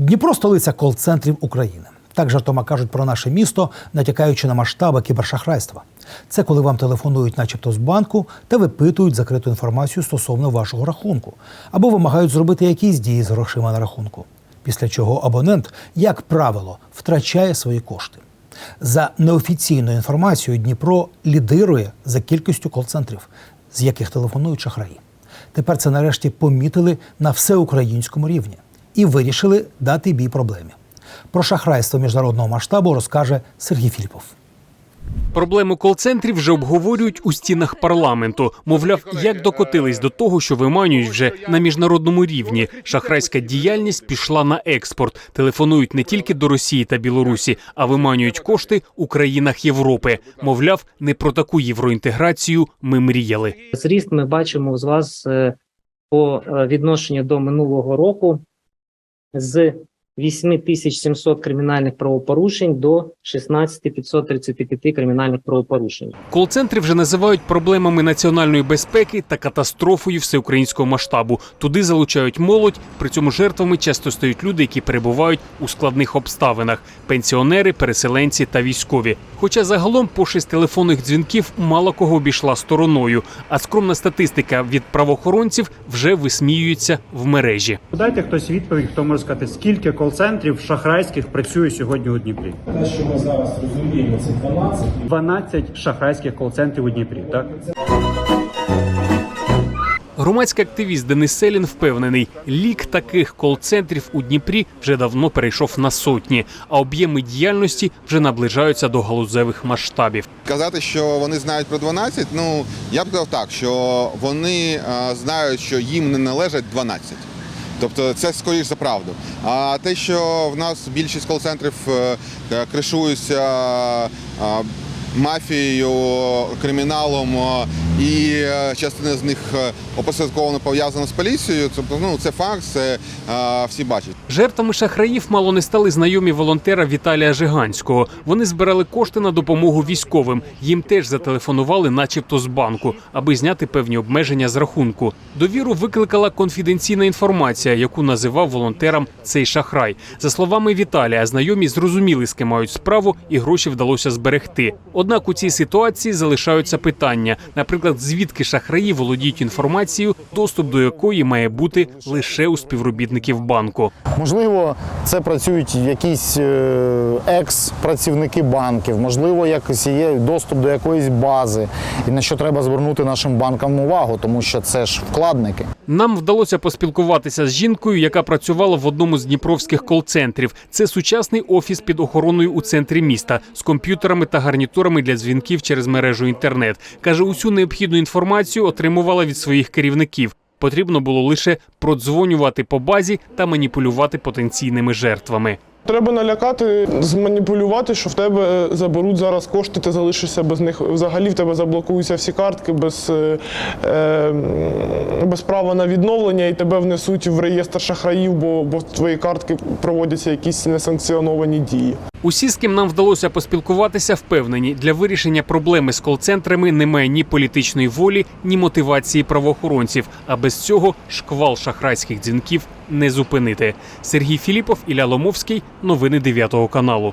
Дніпро столиця кол-центрів України. Так жартома кажуть про наше місто, натякаючи на масштаби кібершахрайства. Це коли вам телефонують, начебто з банку, та випитують закриту інформацію стосовно вашого рахунку, або вимагають зробити якісь дії з грошима на рахунку. Після чого абонент, як правило, втрачає свої кошти. За неофіційною інформацією, Дніпро лідирує за кількістю кол-центрів, з яких телефонують шахраї. Тепер це нарешті помітили на всеукраїнському рівні і вирішили дати бій проблемі. Про шахрайство міжнародного масштабу розкаже Сергій Філіпов. Проблему кол-центрів вже обговорюють у стінах парламенту. Мовляв, як докотились до того, що виманюють вже на міжнародному рівні. Шахрайська діяльність пішла на експорт. Телефонують не тільки до Росії та Білорусі, а виманюють кошти у країнах Європи. Мовляв, не про таку євроінтеграцію ми мріяли. Зріст ми бачимо з вас е, по е, відношенню до минулого року з 8700 кримінальних правопорушень до 16535 кримінальних правопорушень. Кол-центри вже називають проблемами національної безпеки та катастрофою всеукраїнського масштабу. Туди залучають молодь. При цьому жертвами часто стають люди, які перебувають у складних обставинах: пенсіонери, переселенці та військові. Хоча загалом пошесть телефонних дзвінків мало кого обійшла стороною, а скромна статистика від правоохоронців вже висміюється в мережі. Дайте хтось відповідь, хто може сказати, скільки кол-центрів шахрайських працює сьогодні у Дніпрі? Те, що ми зараз розуміємо, це 12. 12 шахрайських кол-центрів у Дніпрі. Так Громадський активіст Денис Селін впевнений, лік таких кол-центрів у Дніпрі вже давно перейшов на сотні, а об'єми діяльності вже наближаються до галузевих масштабів. Казати, що вони знають про 12, ну я б сказав так, що вони е, знають, що їм не належать 12. Тобто це скоріш за правду. А те, що в нас більшість кол-центрів е, е, кришуються е, мафією, криміналом, е, і е, частина з них е, опосередковано пов'язана з поліцією, тобто ну це факт, це е, всі бачать. Жертвами шахраїв мало не стали знайомі волонтера Віталія Жиганського. Вони збирали кошти на допомогу військовим. Їм теж зателефонували, начебто з банку, аби зняти певні обмеження з рахунку. Довіру викликала конфіденційна інформація, яку називав волонтерам цей шахрай. За словами Віталія, знайомі зрозуміли, з ким мають справу, і гроші вдалося зберегти. Однак у цій ситуації залишаються питання, наприклад, звідки шахраї володіють інформацією, доступ до якої має бути лише у співробітників банку. Можливо, це працюють якісь е, екс-працівники банків, можливо, якось є доступ до якоїсь бази, і на що треба звернути нашим банкам увагу, тому що це ж вкладники. Нам вдалося поспілкуватися з жінкою, яка працювала в одному з дніпровських кол-центрів. Це сучасний офіс під охороною у центрі міста з комп'ютерами та гарнітурами для дзвінків через мережу інтернет. каже, усю необхідну інформацію отримувала від своїх керівників. Потрібно було лише продзвонювати по базі та маніпулювати потенційними жертвами. Треба налякати, зманіпулювати, що в тебе е, заберуть зараз кошти, ти залишишся без них. Взагалі в тебе заблокуються всі картки без, е, е, без права на відновлення, і тебе внесуть в реєстр шахраїв, бо, бо в твої картки проводяться якісь несанкціоновані дії. Усі, з ким нам вдалося поспілкуватися, впевнені, для вирішення проблеми з кол-центрами немає ні політичної волі, ні мотивації правоохоронців. А без цього шквал шахрайських дзвінків не зупинити. Сергій Філіпов, Ілля Ломовський, новини 9 каналу.